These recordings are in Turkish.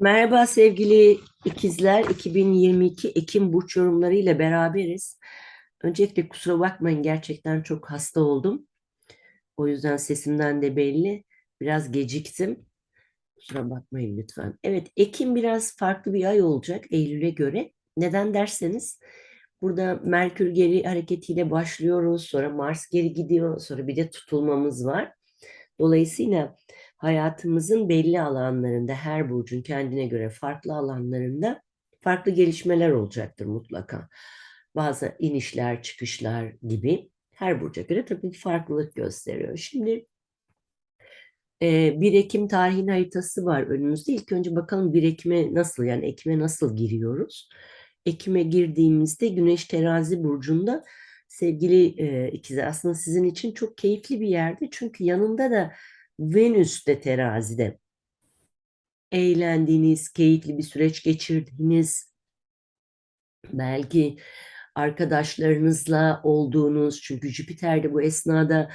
Merhaba sevgili ikizler. 2022 Ekim burç yorumlarıyla beraberiz. Öncelikle kusura bakmayın gerçekten çok hasta oldum. O yüzden sesimden de belli. Biraz geciktim. Kusura bakmayın lütfen. Evet, Ekim biraz farklı bir ay olacak Eylül'e göre. Neden derseniz burada Merkür geri hareketiyle başlıyoruz. Sonra Mars geri gidiyor. Sonra bir de tutulmamız var. Dolayısıyla hayatımızın belli alanlarında her burcun kendine göre farklı alanlarında farklı gelişmeler olacaktır mutlaka. Bazı inişler, çıkışlar gibi her burca göre tabii farklılık gösteriyor. Şimdi 1 Ekim tarihin haritası var önümüzde. İlk önce bakalım 1 Ekim'e nasıl yani Ekim'e nasıl giriyoruz? Ekim'e girdiğimizde Güneş Terazi burcunda sevgili e, ikizler aslında sizin için çok keyifli bir yerde. Çünkü yanında da Venüs de terazide. Eğlendiğiniz, keyifli bir süreç geçirdiğiniz, belki arkadaşlarınızla olduğunuz, çünkü Jüpiter de bu esnada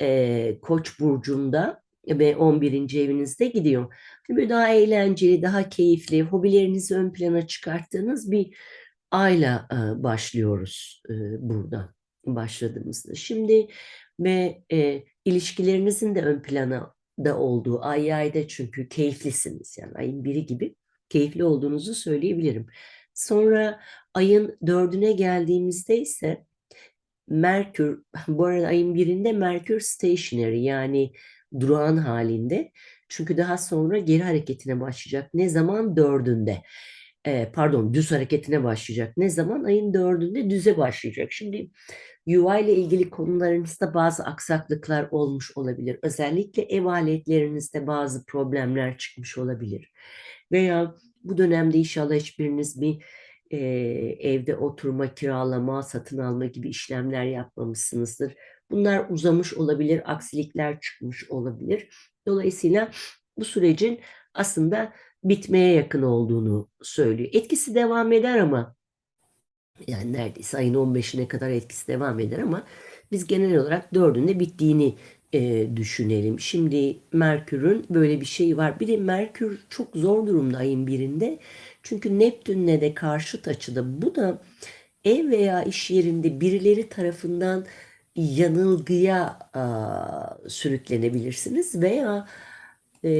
e, Koç burcunda ve 11. evinizde gidiyor. Böyle daha eğlenceli, daha keyifli, hobilerinizi ön plana çıkarttığınız bir ayla e, başlıyoruz e, burada başladığımızda. Şimdi ve e, ilişkilerinizin de ön plana da olduğu ay ayda çünkü keyiflisiniz yani ayın biri gibi keyifli olduğunuzu söyleyebilirim. Sonra ayın dördüne geldiğimizde ise Merkür, bu arada ayın birinde Merkür stationary yani durağan halinde. Çünkü daha sonra geri hareketine başlayacak. Ne zaman? Dördünde. Ee, pardon düz hareketine başlayacak. Ne zaman? Ayın dördünde düze başlayacak. Şimdi yuva ile ilgili konularınızda bazı aksaklıklar olmuş olabilir. Özellikle ev aletlerinizde bazı problemler çıkmış olabilir. Veya bu dönemde inşallah hiçbiriniz bir e, evde oturma, kiralama, satın alma gibi işlemler yapmamışsınızdır. Bunlar uzamış olabilir, aksilikler çıkmış olabilir. Dolayısıyla bu sürecin aslında bitmeye yakın olduğunu söylüyor. Etkisi devam eder ama yani neredeyse ayın 15'ine kadar etkisi devam eder ama biz genel olarak dördünde bittiğini e, düşünelim. Şimdi Merkür'ün böyle bir şey var. Bir de Merkür çok zor durumda ayın birinde. Çünkü Neptün'le de karşıt açıda. Bu da ev veya iş yerinde birileri tarafından yanılgıya a, sürüklenebilirsiniz veya e,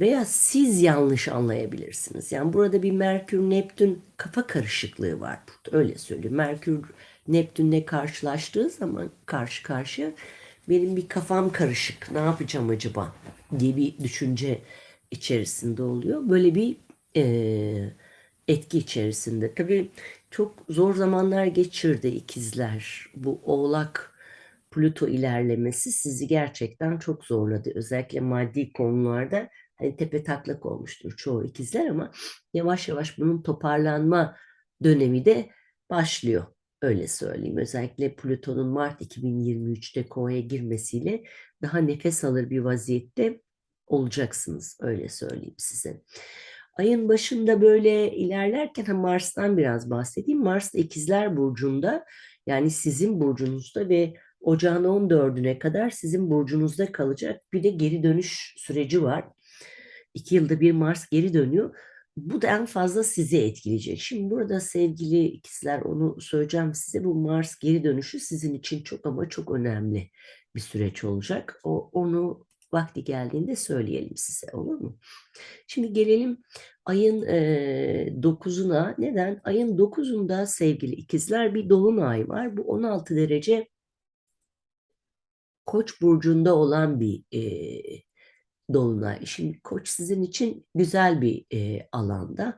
veya siz yanlış anlayabilirsiniz. Yani burada bir Merkür Neptün kafa karışıklığı var burada öyle söyleyeyim. Merkür Neptün'le karşılaştığı zaman karşı karşıya benim bir kafam karışık. Ne yapacağım acaba diye bir düşünce içerisinde oluyor. Böyle bir e, etki içerisinde. Tabii çok zor zamanlar geçirdi ikizler. Bu Oğlak Plüto ilerlemesi sizi gerçekten çok zorladı. Özellikle maddi konularda hani tepe taklak olmuştur çoğu ikizler ama yavaş yavaş bunun toparlanma dönemi de başlıyor. Öyle söyleyeyim. Özellikle Plüton'un Mart 2023'te Kova'ya girmesiyle daha nefes alır bir vaziyette olacaksınız. Öyle söyleyeyim size. Ayın başında böyle ilerlerken Mars'tan biraz bahsedeyim. Mars ikizler burcunda yani sizin burcunuzda ve ocağın 14'üne kadar sizin burcunuzda kalacak. Bir de geri dönüş süreci var. İki yılda bir Mars geri dönüyor. Bu da en fazla sizi etkileyecek. Şimdi burada sevgili ikizler onu söyleyeceğim size. Bu Mars geri dönüşü sizin için çok ama çok önemli bir süreç olacak. O, onu vakti geldiğinde söyleyelim size olur mu? Şimdi gelelim ayın e, 9'una. Neden? Ayın 9'unda sevgili ikizler bir dolunay var. Bu 16 derece Koç burcunda olan bir e, dolunay. Şimdi Koç sizin için güzel bir e, alanda.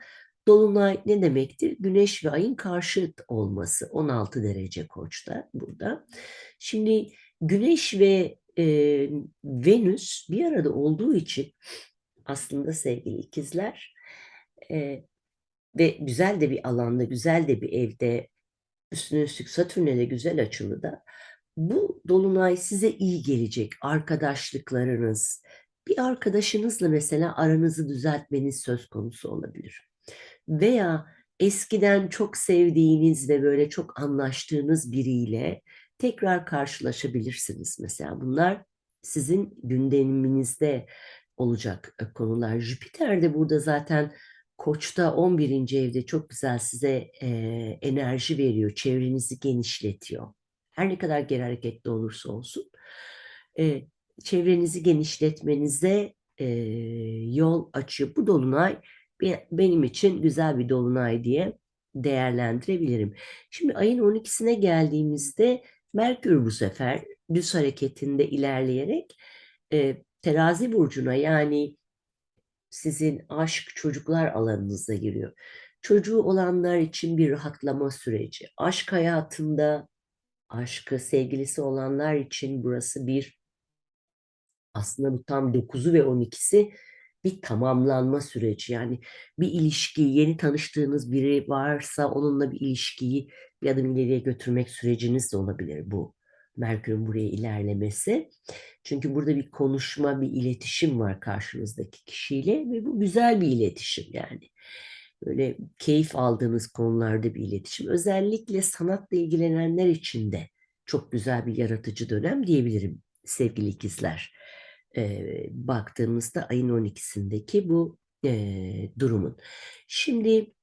Dolunay ne demektir? Güneş ve ayın karşıt olması 16 derece Koç'ta burada. Şimdi Güneş ve e, Venüs bir arada olduğu için aslında sevgili ikizler e, ve güzel de bir alanda, güzel de bir evde üstüne üstlük Satürn'e de güzel açılı da bu dolunay size iyi gelecek. Arkadaşlıklarınız, bir arkadaşınızla mesela aranızı düzeltmeniz söz konusu olabilir. Veya eskiden çok sevdiğiniz ve böyle çok anlaştığınız biriyle tekrar karşılaşabilirsiniz mesela. Bunlar sizin gündeminizde olacak e, konular. Jüpiter de burada zaten Koç'ta 11. evde çok güzel size e, enerji veriyor, çevrenizi genişletiyor. Her ne kadar geri hareketli olursa olsun. E, çevrenizi genişletmenize e, yol açıyor. Bu dolunay benim için güzel bir dolunay diye değerlendirebilirim. Şimdi ayın 12'sine geldiğimizde Merkür bu sefer düz hareketinde ilerleyerek e, terazi burcuna yani sizin aşk çocuklar alanınıza giriyor. Çocuğu olanlar için bir rahatlama süreci. Aşk hayatında aşkı, sevgilisi olanlar için burası bir aslında bu tam 9'u ve 12'si bir tamamlanma süreci. Yani bir ilişki, yeni tanıştığınız biri varsa onunla bir ilişkiyi bir adım ileriye götürmek süreciniz de olabilir bu. Merkür'ün buraya ilerlemesi. Çünkü burada bir konuşma, bir iletişim var karşınızdaki kişiyle ve bu güzel bir iletişim yani. Böyle keyif aldığınız konularda bir iletişim. Özellikle sanatla ilgilenenler için de çok güzel bir yaratıcı dönem diyebilirim sevgili ikizler. Ee, baktığımızda ayın 12'sindeki bu e, durumun. Şimdi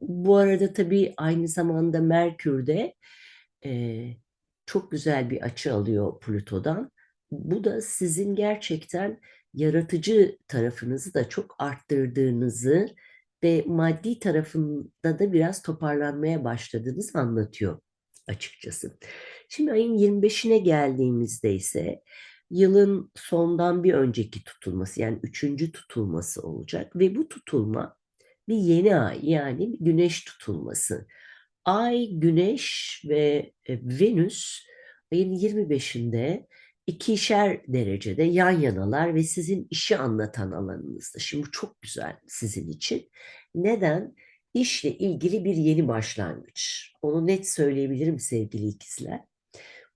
bu arada tabii aynı zamanda Merkür'de e, çok güzel bir açı alıyor Plüto'dan. Bu da sizin gerçekten yaratıcı tarafınızı da çok arttırdığınızı ve maddi tarafında da biraz toparlanmaya başladığınızı anlatıyor açıkçası. Şimdi ayın 25'ine geldiğimizde ise yılın sondan bir önceki tutulması yani üçüncü tutulması olacak ve bu tutulma bir yeni ay yani güneş tutulması. Ay, Güneş ve e, Venüs ayın 25'inde ikişer derecede yan yanalar ve sizin işi anlatan alanınızda. Şimdi bu çok güzel sizin için. Neden? İşle ilgili bir yeni başlangıç. Onu net söyleyebilirim sevgili ikizler.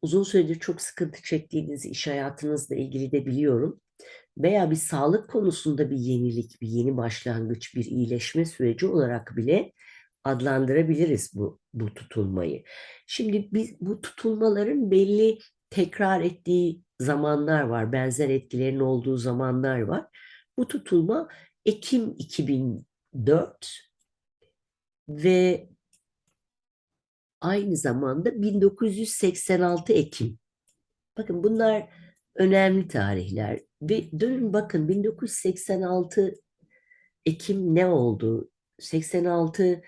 Uzun süredir çok sıkıntı çektiğiniz iş hayatınızla ilgili de biliyorum. Veya bir sağlık konusunda bir yenilik, bir yeni başlangıç, bir iyileşme süreci olarak bile adlandırabiliriz bu, bu tutulmayı. Şimdi biz bu tutulmaların belli tekrar ettiği zamanlar var, benzer etkilerin olduğu zamanlar var. Bu tutulma Ekim 2004 ve aynı zamanda 1986 Ekim. Bakın bunlar önemli tarihler ve dönün bakın 1986 Ekim ne oldu? 86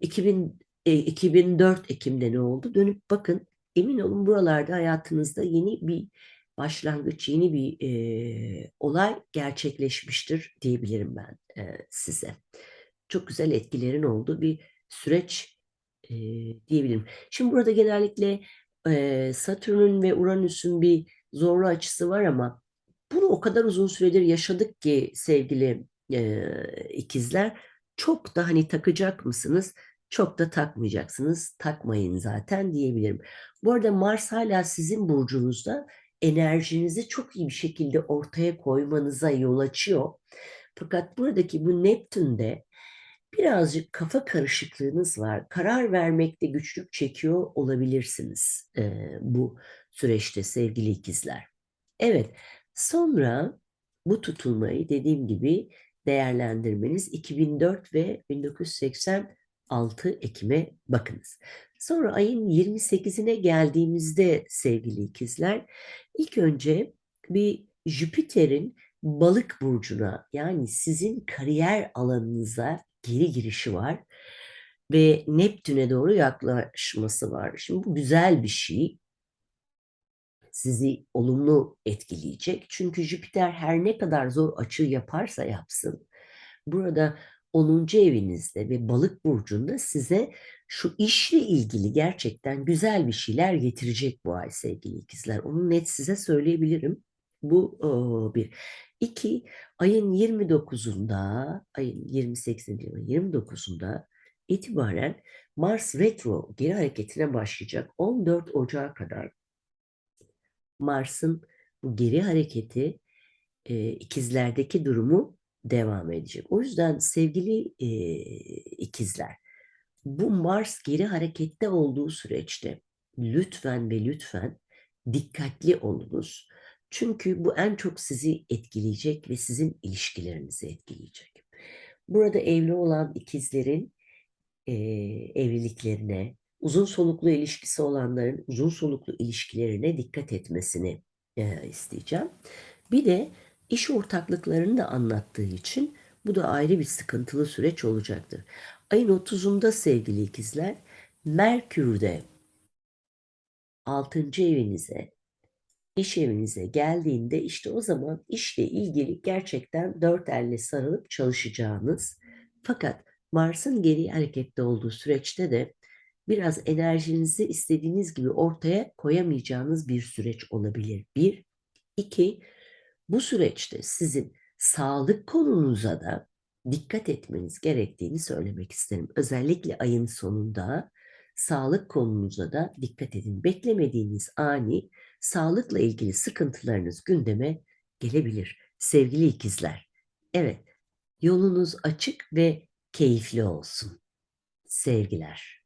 2000, e, 2004 Ekim'de ne oldu? Dönüp bakın emin olun buralarda hayatınızda yeni bir başlangıç, yeni bir e, olay gerçekleşmiştir diyebilirim ben e, size. Çok güzel etkilerin olduğu bir süreç e, diyebilirim. Şimdi burada genellikle e, Satürn'ün ve Uranüs'ün bir zorlu açısı var ama bunu o kadar uzun süredir yaşadık ki sevgili e, ikizler çok da hani takacak mısınız? Çok da takmayacaksınız. Takmayın zaten diyebilirim. Bu arada Mars hala sizin burcunuzda enerjinizi çok iyi bir şekilde ortaya koymanıza yol açıyor. Fakat buradaki bu Neptün'de birazcık kafa karışıklığınız var. Karar vermekte güçlük çekiyor olabilirsiniz e, bu süreçte sevgili ikizler. Evet, sonra bu tutulmayı dediğim gibi değerlendirmeniz 2004 ve 1986 Ekim'e bakınız. Sonra ayın 28'ine geldiğimizde sevgili ikizler ilk önce bir Jüpiter'in balık burcuna yani sizin kariyer alanınıza geri girişi var ve Neptün'e doğru yaklaşması var. Şimdi bu güzel bir şey. Sizi olumlu etkileyecek. Çünkü Jüpiter her ne kadar zor açı yaparsa yapsın. Burada 10. evinizde ve balık burcunda size şu işle ilgili gerçekten güzel bir şeyler getirecek bu ay sevgili ikizler. Onu net size söyleyebilirim. Bu o, bir. İki, ayın 29'unda, ayın 28'inde, 29'unda itibaren Mars retro geri hareketine başlayacak. 14 Ocağı kadar Mars'ın bu geri hareketi e, ikizlerdeki durumu devam edecek. O yüzden sevgili e, ikizler, bu Mars geri harekette olduğu süreçte lütfen ve lütfen dikkatli olunuz. Çünkü bu en çok sizi etkileyecek ve sizin ilişkilerinizi etkileyecek. Burada evli olan ikizlerin e, evliliklerine, uzun soluklu ilişkisi olanların uzun soluklu ilişkilerine dikkat etmesini e, isteyeceğim. Bir de iş ortaklıklarını da anlattığı için bu da ayrı bir sıkıntılı süreç olacaktır. Ayın 30'unda sevgili ikizler, Merkür'de 6. evinize, iş evinize geldiğinde işte o zaman işle ilgili gerçekten dört elle sarılıp çalışacağınız fakat Mars'ın geri harekette olduğu süreçte de biraz enerjinizi istediğiniz gibi ortaya koyamayacağınız bir süreç olabilir. Bir, iki, bu süreçte sizin sağlık konunuza da dikkat etmeniz gerektiğini söylemek isterim. Özellikle ayın sonunda sağlık konunuza da dikkat edin. Beklemediğiniz ani sağlıkla ilgili sıkıntılarınız gündeme gelebilir. Sevgili ikizler, evet yolunuz açık ve keyifli olsun. Sevgiler.